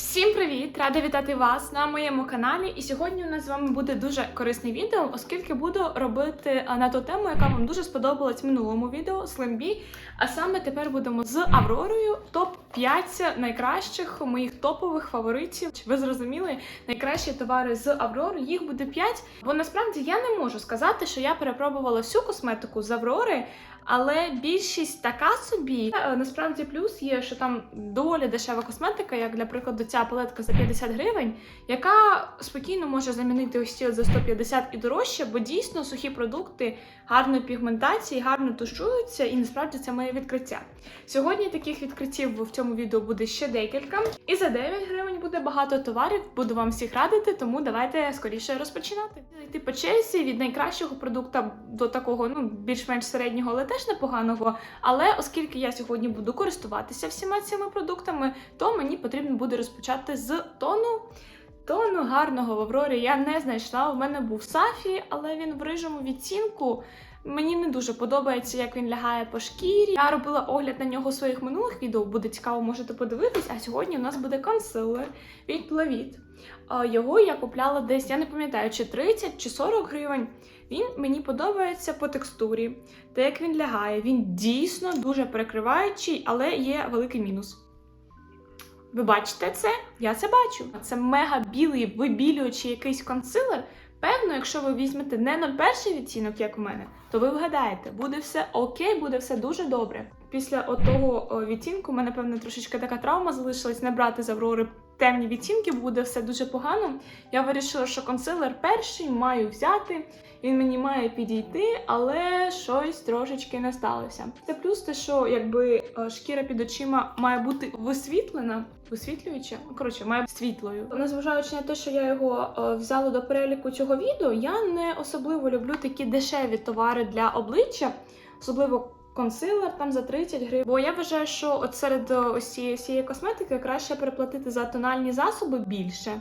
Всім привіт! Рада вітати вас на моєму каналі. І сьогодні у нас з вами буде дуже корисне відео, оскільки буду робити на ту тему, яка вам дуже сподобалась в минулому відео Bee. А саме тепер будемо з Авророю топ 5 найкращих моїх топових фаворитів. Чи ви зрозуміли найкращі товари з Аврори? Їх буде 5, бо насправді я не можу сказати, що я перепробувала всю косметику з Аврори. Але більшість така собі. Е, Насправді плюс є, що там доволі дешева косметика, як для прикладу ця палетка за 50 гривень, яка спокійно може замінити ось ці за 150 і дорожче, бо дійсно сухі продукти гарної пігментації, гарно тушуються, і насправді це моє відкриття. Сьогодні таких відкриттів в цьому відео буде ще декілька. І за 9 гривень буде багато товарів. Буду вам всіх радити, тому давайте скоріше розпочинати. Йти по черзі від найкращого продукту до такого, ну більш-менш середнього, але теж непоганого. Але оскільки я сьогодні буду користуватися всіма цими продуктами, то мені потрібно буде розпочати з тону. Тону гарного в Аврорі я не знайшла. У мене був Сафі, але він в рижому відцінку. Мені не дуже подобається, як він лягає по шкірі. Я робила огляд на нього своїх минулих відео, буде цікаво, можете подивитись. А сьогодні у нас буде консилер від. А, Його я купляла десь, я не пам'ятаю, чи 30 чи 40 гривень. Він мені подобається по текстурі, те, як він лягає. Він дійсно дуже перекриваючий, але є великий мінус. Ви бачите це? Я це бачу. Це мега білий вибілюючий якийсь консилер. Певно, якщо ви візьмете не 01 відтінок, як у мене, то ви вгадаєте, буде все окей, буде все дуже добре. Після отого о, відтінку у мене, певно, трошечки така травма залишилась не брати з Аврори темні відтінки, буде все дуже погано. Я вирішила, що консилер перший маю взяти. Він мені має підійти, але щось трошечки не сталося. Це плюс те, що якби е, шкіра під очима має бути висвітлена, висвітлююча, ну, коротше, має бути світлою. Незважаючи на те, що я його е, взяла до переліку цього відео, я не особливо люблю такі дешеві товари для обличчя, особливо. Консилер там за 30 гривень. Бо я вважаю, що от серед е, ось цієї косметики краще переплатити за тональні засоби більше.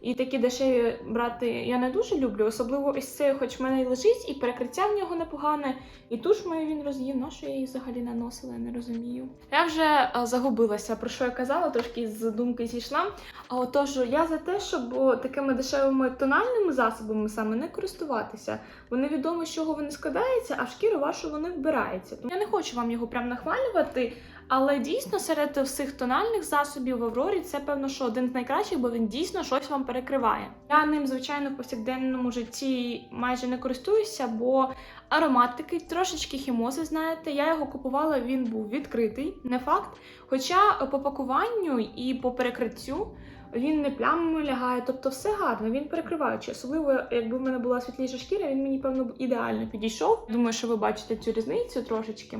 І такі дешеві брати я не дуже люблю, особливо ось це, хоч в мене й лежить, і перекриття в нього непогане, і туш мою він роз'їв. На що я її взагалі наносила, я не розумію. Я вже е, загубилася, про що я казала, трошки з думки зійшла. А отож, я за те, щоб такими дешевими тональними засобами саме не користуватися. Бо невідомо, з чого вони складаються, а в шкіру вашу вони вбираються. Тому я не хочу вам його прям нахвалювати. Але дійсно серед всіх тональних засобів в Аврорі це певно, що один з найкращих, бо він дійсно щось вам перекриває. Я ним, звичайно, в повсякденному житті майже не користуюся, бо аромат такий трошечки хімози, знаєте. Я його купувала, він був відкритий, не факт. Хоча по пакуванню і по перекриттю. Він не плямами лягає, тобто все гарно, він перекриваючий. Особливо, якби в мене була світліша шкіра, він мені, певно, ідеально підійшов. Думаю, що ви бачите цю різницю трошечки.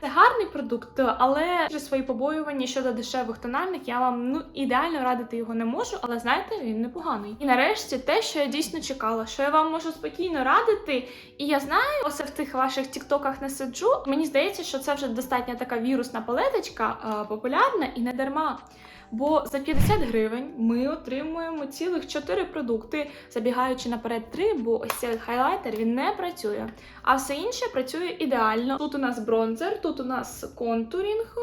Це гарний продукт, але вже свої побоювання щодо дешевих тональних я вам ну ідеально радити його не можу, але знаєте, він непоганий. І нарешті те, що я дійсно чекала, що я вам можу спокійно радити. І я знаю, оце в тих ваших тіктоках не сиджу. Мені здається, що це вже достатня така вірусна палеточка, е, популярна і не дарма. Бо за 50 гривень ми отримуємо цілих 4 продукти, забігаючи наперед 3, бо ось цей хайлайтер він не працює. А все інше працює ідеально. Тут у нас бронзер, тут у нас контурінг.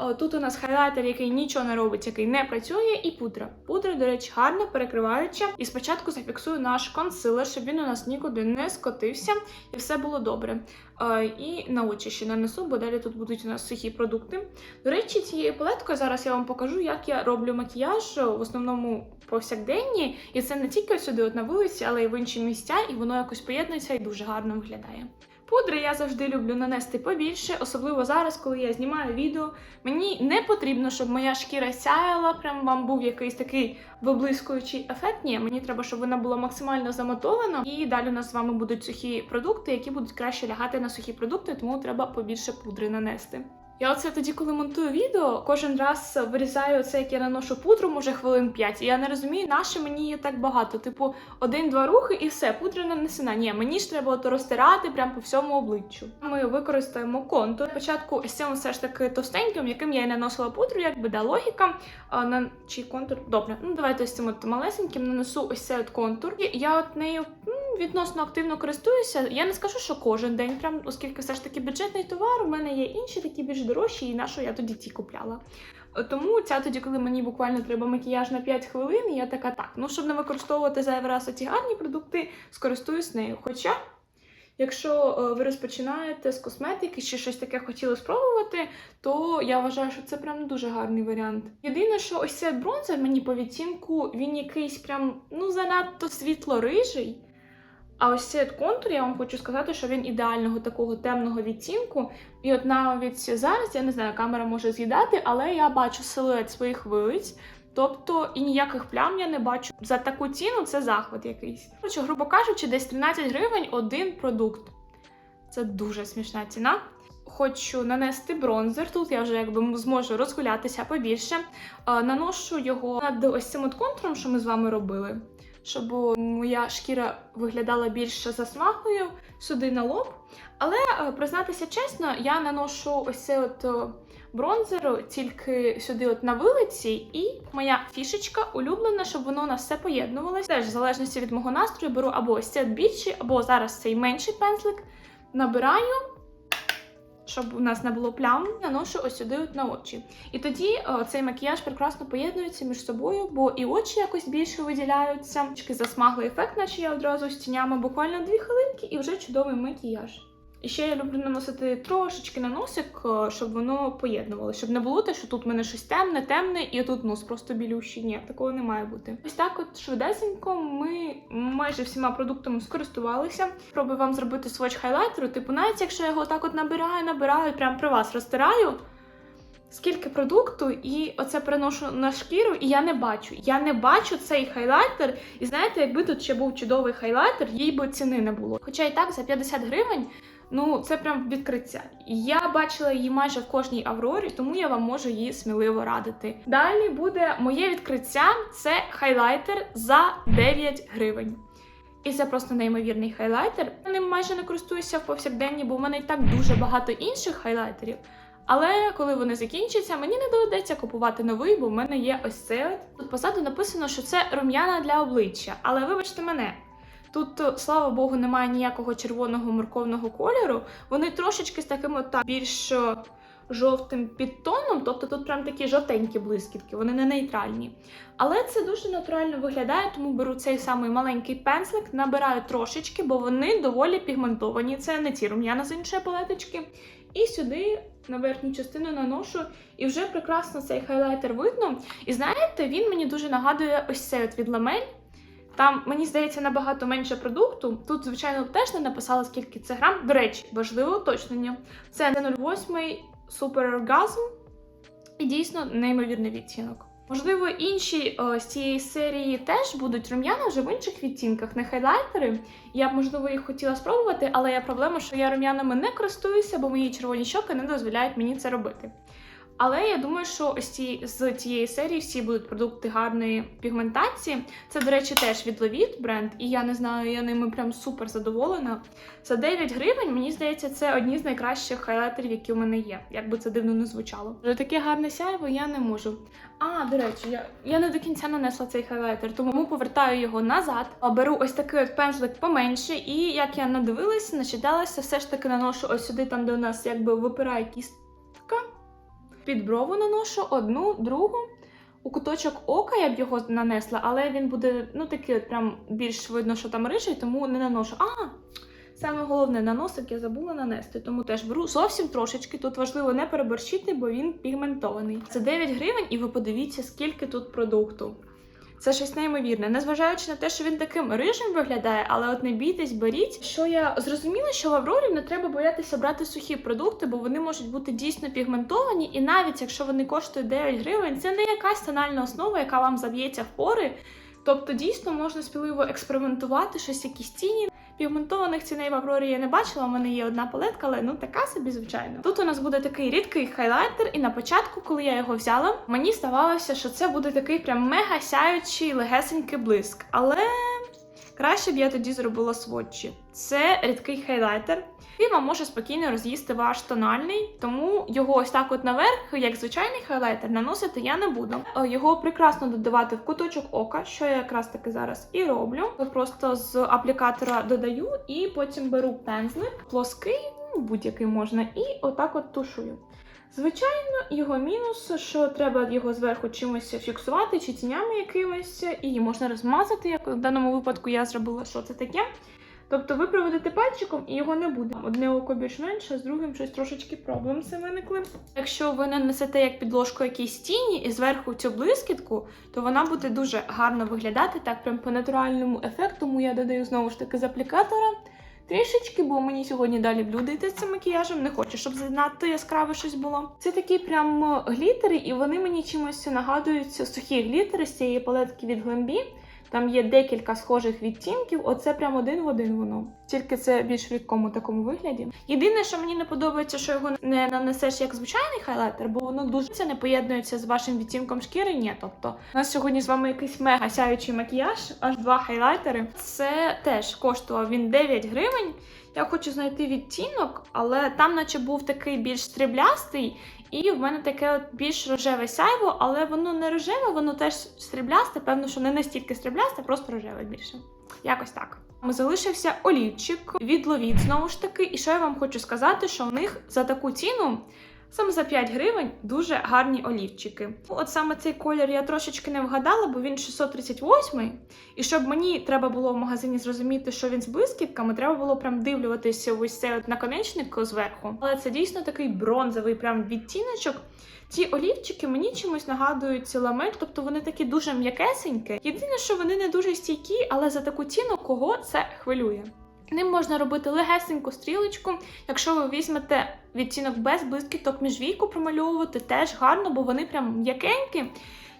Е, Тут у нас хайлайтер, який нічого не робить, який не працює, і пудра. Пудра, до речі, гарно перекриваюча. І спочатку зафіксую наш консилер, щоб він у нас нікуди не скотився і все було добре. Е, І на очі ще нанесу, бо далі тут будуть у нас сухі продукти. До речі, цією палеткою зараз я вам покажу, як я роблю макіяж в основному повсякденні. І це не тільки сюди, от на вулиці, але й в інші місця, і воно якось поєднується і дуже гарно виглядає. Пудри я завжди люблю нанести побільше, особливо зараз, коли я знімаю відео. Мені не потрібно, щоб моя шкіра сяяла, прям вам був якийсь такий виблискуючий ефект. Ні, мені треба, щоб вона була максимально замотована. І далі у нас з вами будуть сухі продукти, які будуть краще лягати на сухі продукти, тому треба побільше пудри нанести. Я оце тоді, коли монтую відео, кожен раз вирізаю це, як я наношу пудру, може хвилин 5, і я не розумію, на що мені її так багато. Типу, один-два рухи і все, пудра нанесена. Ні, мені ж треба ото розтирати прямо по всьому обличчю. Ми використаємо контур. Спочатку ось цим все ж таки товстеньким, яким я і наносила пудру, якби да логіка. А, на чи контур? Добре, ну давайте ось цим от малесеньким нанесу ось цей от контур. І я от нею відносно активно користуюся. Я не скажу, що кожен день, прям, оскільки все ж таки бюджетний товар, у мене є інші такі більш дорожчі, і на що я тоді ті купляла. Тому ця тоді, коли мені буквально треба макіяж на 5 хвилин, я така так. Ну, щоб не використовувати зайвий раз ці гарні продукти, скористуюсь нею. Хоча, якщо е, ви розпочинаєте з косметики чи щось таке хотіли спробувати, то я вважаю, що це прям дуже гарний варіант. Єдине, що ось цей бронзер мені по відтінку, він якийсь прям ну занадто світло-рижий. А ось цей от контур, я вам хочу сказати, що він ідеального такого темного відтінку. І от навіть зараз, я не знаю, камера може з'їдати, але я бачу силует своїх вилиць. Тобто і ніяких плям я не бачу. За таку ціну це захват якийсь. Коротше, грубо кажучи, десь 13 гривень один продукт. Це дуже смішна ціна. Хочу нанести бронзер. Тут я вже якби зможу розгулятися побільше. Е, Наношу його над ось цим от контуром, що ми з вами робили, щоб моя шкіра виглядала більш засмаглою сюди на лоб. Але е, признатися чесно, я наношу ось цей от е, бронзер тільки сюди, от на вилиці, і моя фішечка улюблена, щоб воно у нас все поєднувалося. Теж в залежності від мого настрою беру або ось цей більший, або зараз цей менший пензлик. Набираю, щоб у нас не було плям, наношу ось сюди от на очі. І тоді о, цей макіяж прекрасно поєднується між собою, бо і очі якось більше виділяються. Трішки засмаглий ефект, наче я одразу з тінями буквально дві хвилинки, і вже чудовий макіяж. І ще я люблю наносити трошечки на носик, е, щоб воно поєднувалося, щоб не було те, що тут в мене щось темне, темне, і тут нос просто білющий. Ні, такого не має бути. Ось так, от швидесенько, ми майже всіма продуктами скористувалися. Пробую вам зробити своч хайлайтеру. Типу, навіть якщо я його так от набираю, набираю, прямо при вас розтираю. Скільки продукту, і оце приношу на шкіру, і я не бачу. Я не бачу цей хайлайтер. І знаєте, якби тут ще був чудовий хайлайтер, їй би ціни не було. Хоча і так за 50 гривень. Ну, це прям відкриття. Я бачила її майже в кожній Аврорі, тому я вам можу її сміливо радити. Далі буде моє відкриття це хайлайтер за 9 гривень. І це просто неймовірний хайлайтер. Я ним майже не користуюся в повсякденні, бо в мене і так дуже багато інших хайлайтерів. Але коли вони закінчаться, мені не доведеться купувати новий, бо в мене є ось цей. Тут позаду написано, що це рум'яна для обличчя. Але вибачте мене, Тут, е, слава Богу, немає ніякого червоного морковного кольору. Вони трошечки з таким от більш е, жовтим підтоном, тобто тут прям такі жовтенькі блискітки, вони не нейтральні. Але це дуже натурально виглядає, тому беру цей самий маленький пензлик, набираю трошечки, бо вони доволі пігментовані. Це не ті рум'яна з іншої палеточки. І сюди на верхню частину наношу, і вже прекрасно цей хайлайтер видно. І знаєте, він мені дуже нагадує ось цей от від ламель. Там, мені здається, набагато менше продукту. Тут, звичайно, теж не написала, скільки це грам. До речі, важливе уточнення. Це не 0,8 супероргазм і дійсно неймовірний відтінок. Можливо, інші о, з цієї серії теж будуть рум'яна вже в інших відтінках, не хайлайтери. Я б, можливо, їх хотіла спробувати, але є проблема, що я рум'янами не користуюся, бо мої червоні щоки не дозволяють мені це робити. Але я думаю, що ось ці з цієї серії всі будуть продукти гарної пігментації. Це, до речі, теж від Levit бренд, і я не знаю, я ними прям супер задоволена. За 9 гривень, мені здається, це одні з найкращих хайлайтерів, які у мене є. Як би це дивно не звучало. Вже таке гарне сяйво я не можу. А, до речі, я, я не до кінця нанесла цей хайлайтер, тому повертаю його назад. Беру ось такий от пензлик поменше, і як я надивилася, начиталася, все ж таки наношу ось сюди, там де у нас якби випирає кістка. Під брову наношу одну, другу. У куточок ока я б його нанесла, але він буде ну такий от прям більш видно, що там рижий, тому не наношу. А, саме головне на носик я забула нанести, тому теж беру зовсім трошечки. Тут важливо не переборщити, бо він пігментований. Це 9 гривень, і ви подивіться, скільки тут продукту. Це щось неймовірне, незважаючи на те, що він таким рижим виглядає, але от не бійтесь, беріть. Що я зрозуміла, що в Аврорі не треба боятися брати сухі продукти, бо вони можуть бути дійсно пігментовані, і навіть якщо вони коштують 9 гривень, це не якась тональна основа, яка вам заб'ється в пори. Тобто дійсно можна сміливо експериментувати, щось якісь тіні. Пігментованих ціней в Аврорі я не бачила, у мене є одна палетка, але ну така собі, звичайно. Тут у нас буде такий рідкий хайлайтер, і на початку, коли я його взяла, мені здавалося, що це буде такий прям мега сяючий легесенький блиск. Але краще б я тоді зробила сводчі. Це рідкий хайлайтер. Він вам може спокійно роз'їсти ваш тональний, тому його ось так от наверх, як звичайний хайлайтер, наносити я не буду. Е, Його прекрасно додавати в куточок ока, що я якраз таки зараз і роблю. Просто з аплікатора додаю і потім беру пензлик, плоский, ну, будь-який можна, і отак от тушую. Звичайно, його мінус, що треба його зверху чимось фіксувати, чи тінями якимось, і можна розмазати, як в даному випадку я зробила, що це таке. Тобто ви проведете пальчиком і його не буде. Одне око більш менше, з другим щось трошечки проблемси виникли. Якщо ви нанесете як підложку якісь тіні і зверху цю блискітку, то вона буде дуже гарно виглядати так, прям по натуральному ефекту. Тому я додаю знову ж таки з аплікатора. Трішечки, бо мені сьогодні далі блюдо йти з цим макіяжем. Не хочу, щоб занадто яскраве щось було. Це такі прям е, глітери, і вони мені чимось нагадують сухі глітери з цієї палетки від Glambi. Там є декілька схожих відтінків. Оце прям один в один воно. Тільки це більш в рідкому такому вигляді. Єдине, що мені не подобається, що його не нанесеш як звичайний хайлайтер, бо воно дуже це не поєднується з вашим відтінком шкіри. Ні, тобто у нас сьогодні з вами якийсь мега сяючий макіяж, аж два хайлайтери. Це теж коштував він 9 гривень. Я хочу знайти відтінок, але там, наче був такий більш стріблястий, і в мене таке от більш рожеве сяйво, але воно не рожеве, воно теж стріблясте. Певно, що не настільки стріблясте, просто рожеве більше. Якось так. Залишився олівчик від Ловіт, знову ж таки. І що я вам хочу сказати, що в них за таку ціну. Саме за 5 гривень дуже гарні олівчики. От саме цей колір я трошечки не вгадала, бо він 638. І щоб мені треба було в магазині зрозуміти, що він з блискітками, треба було прям дивлюватися ось цей наконечник зверху. Але це дійсно такий бронзовий прям відтіночок. Ці олівчики мені чимось нагадують ламель, тобто вони такі дуже м'якесенькі. Єдине, що вони не дуже стійкі, але за таку ціну кого це хвилює. Ним можна робити легесеньку стрілочку. Якщо ви візьмете відтінок без блискіток між війку промальовувати, теж гарно, бо вони прям м'якенькі.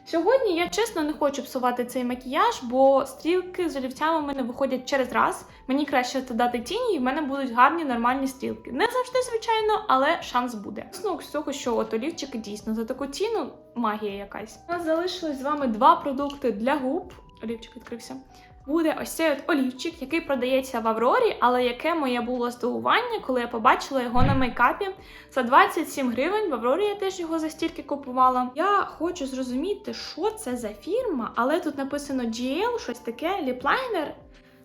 Сьогодні я чесно не хочу псувати цей макіяж, бо стрілки з олівцями в мене виходять через раз. Мені краще додати тіні, і в мене будуть гарні нормальні стрілки. Не завжди, звичайно, але шанс буде. Висновок з того, що от олівчики дійсно за таку ціну магія якась. У нас залишилось з вами два продукти для губ. Олівчик відкрився. Буде ось цей от олівчик, який продається в Аврорі, але яке моє було здивування, коли я побачила його на мейкапі. За 27 гривень в Аврорі я теж його за стільки купувала. Я хочу зрозуміти, що це за фірма, але тут написано GL, щось таке, ліплайнер.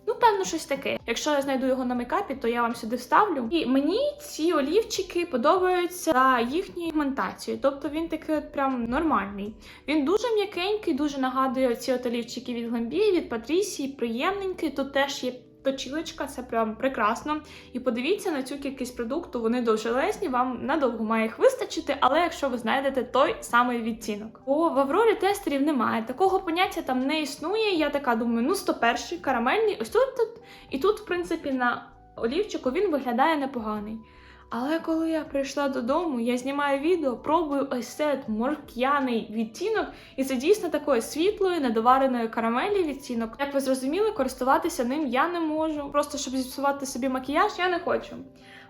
Ну, певно, щось таке. Якщо я знайду його на мейкапі, то я вам сюди вставлю. І мені ці олівчики подобаються за їхньою пігментацією. Тобто він такий от прям нормальний. Він дуже м'якенький, дуже нагадує ці от олівчики від Glambi, від Патрісії, приємненький. Тут теж є точілочка, це прям прекрасно. І подивіться на цю кількість продукту, вони довжелезні, вам надовго має їх вистачити, але якщо ви знайдете той самий відтінок. Бо в Аврорі тестерів немає. Такого поняття там не існує. Я така думаю, ну 101 карамельний, ось тут, тут. І тут, в принципі, на олівчику він виглядає непоганий. Але коли я прийшла додому, я знімаю відео, пробую ось цей морк'яний відтінок, і це дійсно такої світлої, недовареної карамелі відтінок. Як ви зрозуміли, користуватися ним я не можу. Просто щоб зіпсувати собі макіяж, я не хочу.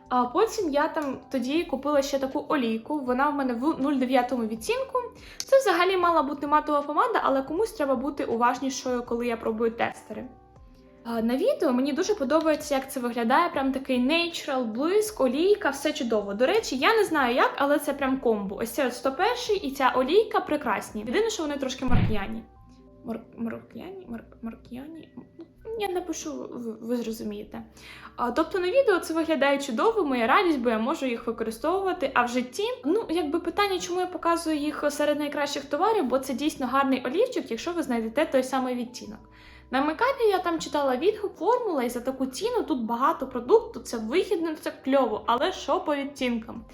А потім я там тоді купила ще таку олійку. Вона в мене в 0,9 відтінку. Це взагалі мала бути матова помада, але комусь треба бути уважнішою, коли я пробую тестери. На відео мені дуже подобається, як це виглядає. Прям такий natural, блиск, олійка, все чудово. До речі, я не знаю як, але це прям комбо. Ось це от 101 і ця олійка прекрасні. Єдине, що вони трошки. Морк'яні? Мор... Морк'яні? Я напишу, ви, зрозумієте. Тобто на відео це виглядає чудово, моя радість, бо я можу їх використовувати. А в житті, ну якби питання, чому я показую їх серед найкращих товарів, бо це дійсно гарний олівчик, якщо ви знайдете той самий відтінок. На мейкапі я там читала відгук, формула, і за таку ціну тут багато продукту, це вихідно, це кльово, але що по відтінкам?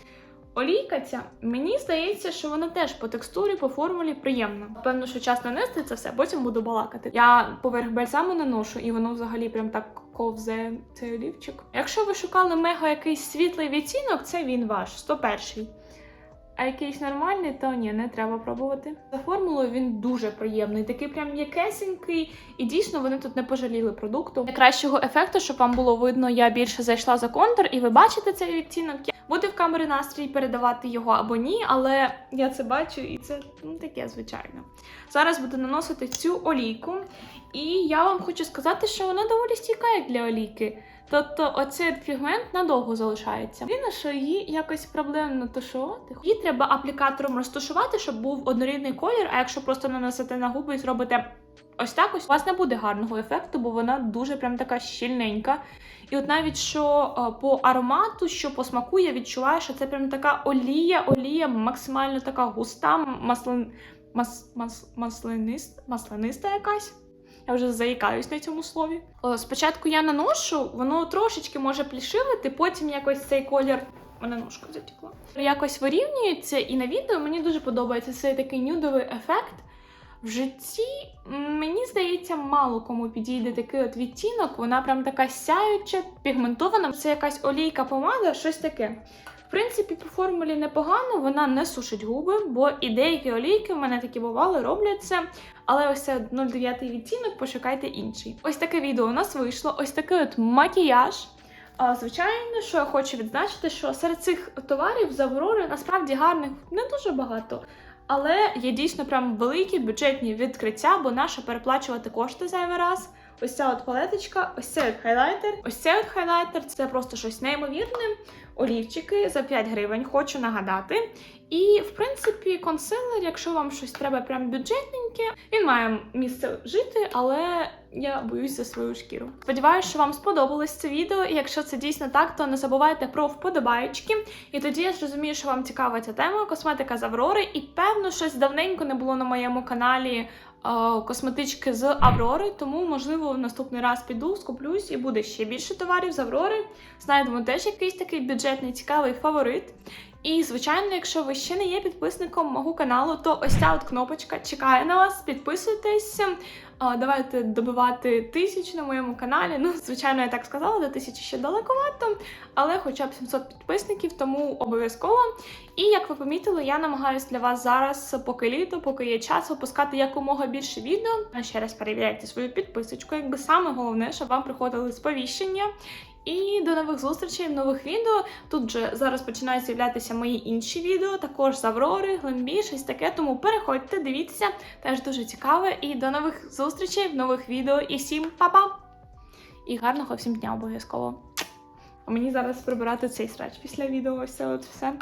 Олійка ця, мені здається, що вона теж по текстурі, по формулі приємна. Певно, що час нанести це все, потім буду балакати. Я поверх бальзаму наношу, і воно взагалі прям так ковзе цей олівчик. Якщо ви шукали мега якийсь світлий відтінок, це він ваш, 101. А якийсь нормальний, то ні, не треба пробувати. За формулою він дуже приємний, такий прям м'якесенький, і дійсно вони тут не пожаліли продукту. Найкращого ефекту, щоб вам було видно, я більше зайшла за контур, і ви бачите цей відтінок. Буде в камери настрій передавати його або ні, але я це бачу, і це ну, таке звичайно. Зараз буду наносити цю олійку, і я вам хочу сказати, що вона доволі стійка як для олійки. Тобто оцей пігмент надовго залишається. Єдине, що її якось проблемно тушувати. Її треба аплікатором розташувати, щоб був однорідний колір. А якщо просто нанесете на губи і зробите ось так ось, у вас не буде гарного ефекту, бо вона дуже прям така щільненька. І от навіть що е, по аромату, що по смаку, я відчуваю, що це прям така олія, олія максимально така густа, маслин, мас, мас, маслинист, маслениста якась. Я вже заїкаюсь на цьому слові. Спочатку я наношу, воно трошечки може плішивити, потім якось цей колір. Мене ножка затекла. Якось вирівнюється, і на відео мені дуже подобається цей такий нюдовий ефект. В житті мені здається, мало кому підійде такий от відтінок. Вона прям така сяюча, пігментована. Це якась олійка помада, щось таке. В принципі, по формулі непогано, вона не сушить губи, бо і деякі олійки в мене такі бували, роблять це. Але ось це 09 відтінок, пошукайте інший. Ось таке відео у нас вийшло. Ось такий от макіяж. Звичайно, що я хочу відзначити, що серед цих товарів з насправді гарних не дуже багато. Але є дійсно прям великі бюджетні відкриття, бо нащо переплачувати кошти зайвий раз. Ось ця от палеточка, ось цей от хайлайтер. Ось цей от хайлайтер це просто щось неймовірне. Олівчики за 5 гривень, хочу нагадати. І, в принципі, консилер, якщо вам щось треба прям бюджетненьке, він має місце жити, але я боюсь за свою шкіру. Сподіваюся, що вам сподобалось це відео. І якщо це дійсно так, то не забувайте про вподобайки. І тоді я зрозумію, що вам цікава ця тема косметика з Аврори. І певно, щось давненько не було на моєму каналі косметички з Аврори. Тому, можливо, наступний раз піду, скуплюсь і буде ще більше товарів з Аврори. Знайдемо теж якийсь такий бюджетний цікавий фаворит. І, звичайно, якщо ви ще не є підписником мого каналу, то ось ця от кнопочка чекає на вас. Підписуйтесь. Давайте добивати тисяч на моєму каналі. Ну, звичайно, я так сказала, до тисячі ще далековато, але хоча б 700 підписників, тому обов'язково. І як ви помітили, я намагаюся для вас зараз, поки літо, поки є час, випускати якомога більше відео. Ще раз перевіряйте свою підписочку. Якби саме головне, щоб вам приходили сповіщення. І до нових зустрічей нових відео. Тут же зараз починають з'являтися мої інші відео, також з Аврори, Глембі, щось таке. Тому переходьте, дивіться, теж дуже цікаве. І до нових зустрічей в нових відео. І всім па-па! І гарного всім дня обов'язково. А мені зараз прибирати цей срач після відео. Ось це от все.